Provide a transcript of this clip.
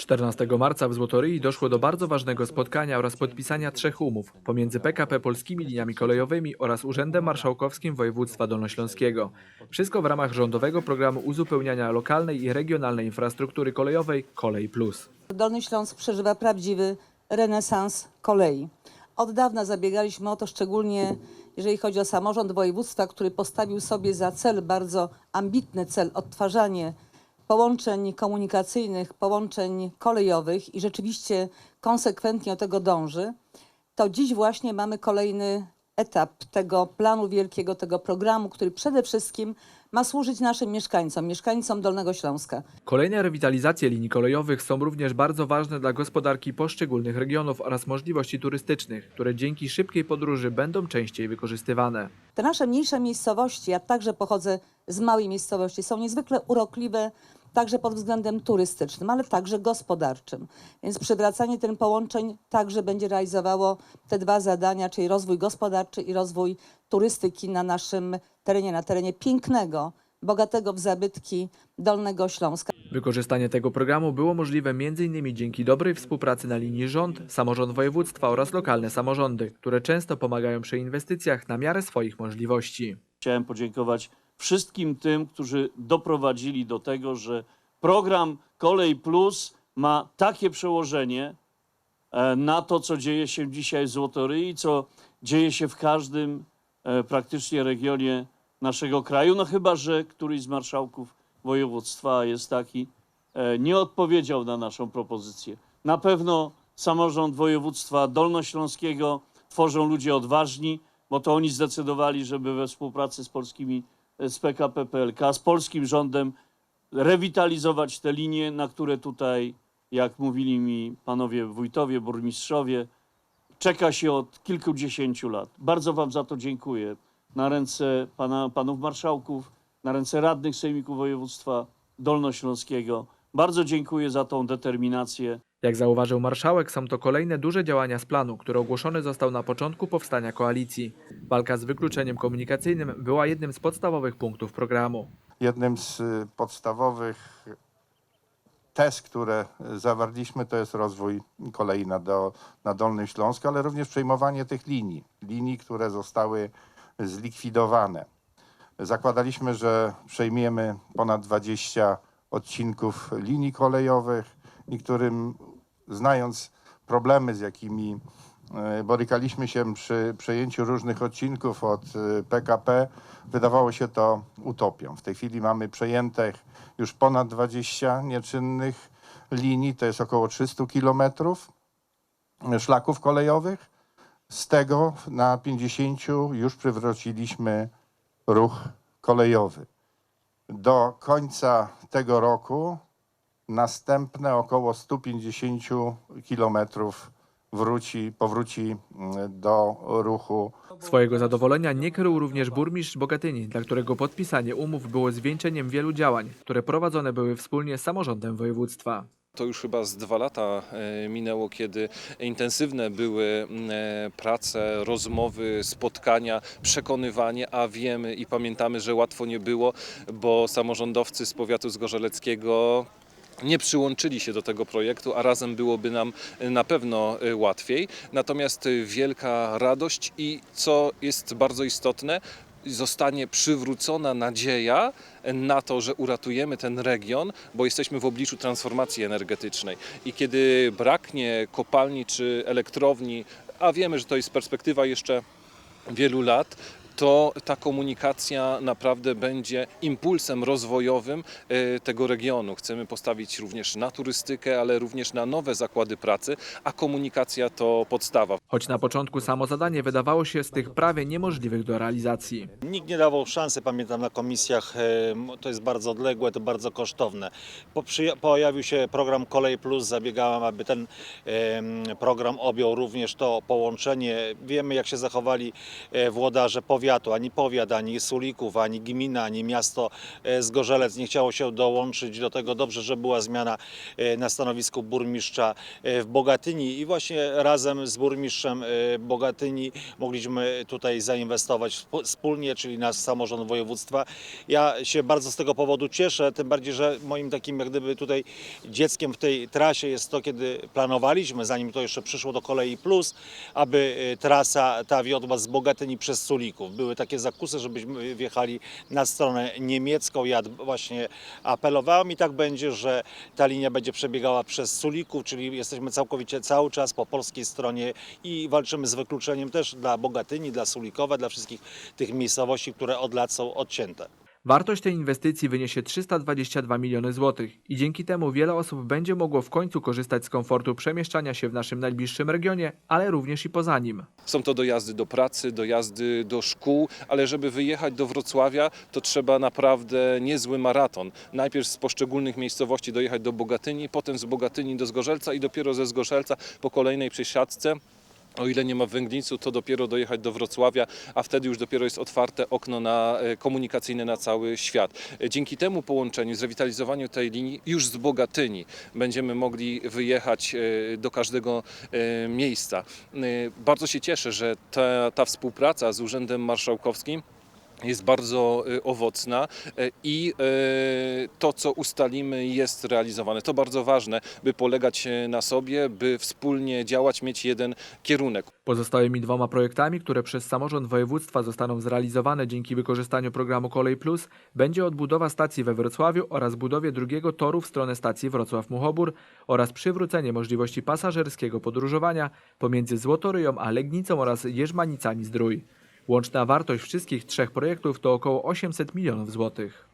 14 marca w Złotoryi doszło do bardzo ważnego spotkania oraz podpisania trzech umów pomiędzy PKP Polskimi Liniami Kolejowymi oraz Urzędem Marszałkowskim Województwa Dolnośląskiego. Wszystko w ramach rządowego programu uzupełniania lokalnej i regionalnej infrastruktury kolejowej Kolej Plus. Dolny Śląsk przeżywa prawdziwy renesans kolei. Od dawna zabiegaliśmy o to, szczególnie jeżeli chodzi o samorząd województwa, który postawił sobie za cel, bardzo ambitny cel, odtwarzanie połączeń komunikacyjnych, połączeń kolejowych i rzeczywiście konsekwentnie do tego dąży, to dziś właśnie mamy kolejny etap tego planu wielkiego, tego programu, który przede wszystkim ma służyć naszym mieszkańcom, mieszkańcom Dolnego Śląska. Kolejne rewitalizacje linii kolejowych są również bardzo ważne dla gospodarki poszczególnych regionów oraz możliwości turystycznych, które dzięki szybkiej podróży będą częściej wykorzystywane. Te nasze mniejsze miejscowości, ja także pochodzę z małej miejscowości, są niezwykle urokliwe także pod względem turystycznym, ale także gospodarczym. Więc przywracanie tym połączeń także będzie realizowało te dwa zadania, czyli rozwój gospodarczy i rozwój turystyki na naszym terenie, na terenie pięknego, bogatego w zabytki Dolnego Śląska. Wykorzystanie tego programu było możliwe m.in. dzięki dobrej współpracy na linii rząd, samorząd województwa oraz lokalne samorządy, które często pomagają przy inwestycjach na miarę swoich możliwości. Chciałem podziękować wszystkim tym, którzy doprowadzili do tego, że program Kolej Plus ma takie przełożenie e, na to, co dzieje się dzisiaj w Złotoryi, co dzieje się w każdym e, praktycznie regionie naszego kraju. No chyba, że któryś z marszałków województwa jest taki, e, nie odpowiedział na naszą propozycję. Na pewno samorząd województwa dolnośląskiego tworzą ludzie odważni, bo to oni zdecydowali, żeby we współpracy z polskimi, z PKP PLK, z polskim rządem rewitalizować te linie, na które tutaj, jak mówili mi panowie wójtowie, burmistrzowie, czeka się od kilkudziesięciu lat. Bardzo wam za to dziękuję. Na ręce pana, panów marszałków, na ręce radnych Sejmiku Województwa Dolnośląskiego. Bardzo dziękuję za tą determinację. Jak zauważył marszałek, są to kolejne duże działania z planu, który ogłoszony został na początku powstania koalicji. Walka z wykluczeniem komunikacyjnym była jednym z podstawowych punktów programu. Jednym z y, podstawowych tez, które zawarliśmy, to jest rozwój kolei na, do, na Dolnym Śląsku, ale również przejmowanie tych linii, linii, które zostały zlikwidowane. Zakładaliśmy, że przejmiemy ponad 20 odcinków linii kolejowych. Niektórym, znając problemy, z jakimi e, borykaliśmy się przy przejęciu różnych odcinków od e, PKP, wydawało się to utopią. W tej chwili mamy przejętych już ponad 20 nieczynnych linii, to jest około 300 kilometrów e, szlaków kolejowych. Z tego na 50 już przywróciliśmy ruch kolejowy. Do końca tego roku następne około 150 kilometrów wróci, powróci mm, do ruchu Swojego zadowolenia nie krył również burmistrz Bogatyni, dla którego podpisanie umów było zwieńczeniem wielu działań, które prowadzone były wspólnie z samorządem województwa. To już chyba z dwa lata e, minęło, kiedy intensywne były e, prace, rozmowy, spotkania, przekonywanie, a wiemy i pamiętamy, że łatwo nie było, bo samorządowcy z powiatu zgorzeleckiego nie przyłączyli się do tego projektu, a razem byłoby nam e, na pewno e, łatwiej. Natomiast e, wielka radość i co jest bardzo istotne, zostanie przywrócona nadzieja na to, że uratujemy ten region, bo jesteśmy w obliczu transformacji energetycznej. I kiedy braknie kopalni czy elektrowni, a wiemy, że to jest perspektywa jeszcze wielu lat, to ta komunikacja naprawdę będzie impulsem rozwojowym e, tego regionu. Chcemy postawić również na turystykę, ale również na nowe zakłady pracy, a komunikacja to podstawa. Choć na początku samo zadanie wydawało się z tych prawie niemożliwych do realizacji. Nikt nie dawał szansy, pamiętam na komisjach, em, to jest bardzo odległe, to bardzo kosztowne. Pojawił się program Kolej Plus, zabiegałem, aby ten program objął również to połączenie. Wiemy jak się zachowali e, włodarze powiatu powiatu, ani powiat, ani Sulików, ani gmina, ani miasto e, Zgorzelec nie chciało się dołączyć do tego. Dobrze, że była zmiana e, na stanowisku burmistrza e, w Bogatyni i właśnie razem z burmistrzem Bogatyni mogliśmy tutaj zainwestować wspó- wspólnie, czyli nasz samorząd województwa. Ja się bardzo z tego powodu cieszę, tym bardziej, że moim takim jak gdyby tutaj dzieckiem w tej trasie jest to, kiedy planowaliśmy, zanim to jeszcze przyszło do kolei plus, aby trasa ta wiodła z Bogatyni przez Sulików. Były takie zakusy, żebyśmy wjechali na stronę niemiecką. Ja właśnie apelowałem i tak będzie, że ta linia będzie przebiegała przez Sulików, czyli jesteśmy całkowicie cały czas po polskiej stronie i walczymy z wykluczeniem też dla Bogatyni, dla Sulikowa, dla wszystkich tych miejscowości, które od lat są odcięte. Wartość tej inwestycji wyniesie 322 miliony złotych i dzięki temu wiele osób będzie mogło w końcu korzystać z komfortu przemieszczania się w naszym najbliższym regionie, ale również i poza nim. Są to dojazdy do pracy, dojazdy do szkół, ale żeby wyjechać do Wrocławia, to trzeba naprawdę niezły maraton. Najpierw z poszczególnych miejscowości dojechać do Bogatyni, potem z Bogatyni do Zgorzelca i dopiero ze Zgorzelca po kolejnej przesiadce. O ile nie ma węglincu, to dopiero dojechać do Wrocławia, a wtedy już dopiero jest otwarte okno na e, komunikacyjne na cały świat. E, Dzięki temu połączeniu, zrewitalizowaniu tej linii już z Bogatyni będziemy mogli wyjechać e, do każdego miejsca. Bardzo się cieszę, że ta, ta współpraca z Urzędem Marszałkowskim jest bardzo e, owocna e, i e, to, co ustalimy, jest realizowane. To bardzo ważne, by polegać e, na sobie, by wspólnie działać, mieć jeden kierunek. Pozostałymi dwoma projektami, które przez samorząd województwa zostaną zrealizowane dzięki wykorzystaniu programu Kolej Plus, będzie odbudowa stacji we Wrocławiu oraz budowie drugiego toru w stronę stacji Wrocław-Muchobór oraz przywrócenie możliwości pasażerskiego podróżowania pomiędzy Złotoryją a Legnicą oraz Jerzmanicami-Zdrój. Łączna wartość wszystkich trzech projektów to około 800 milionów złotych.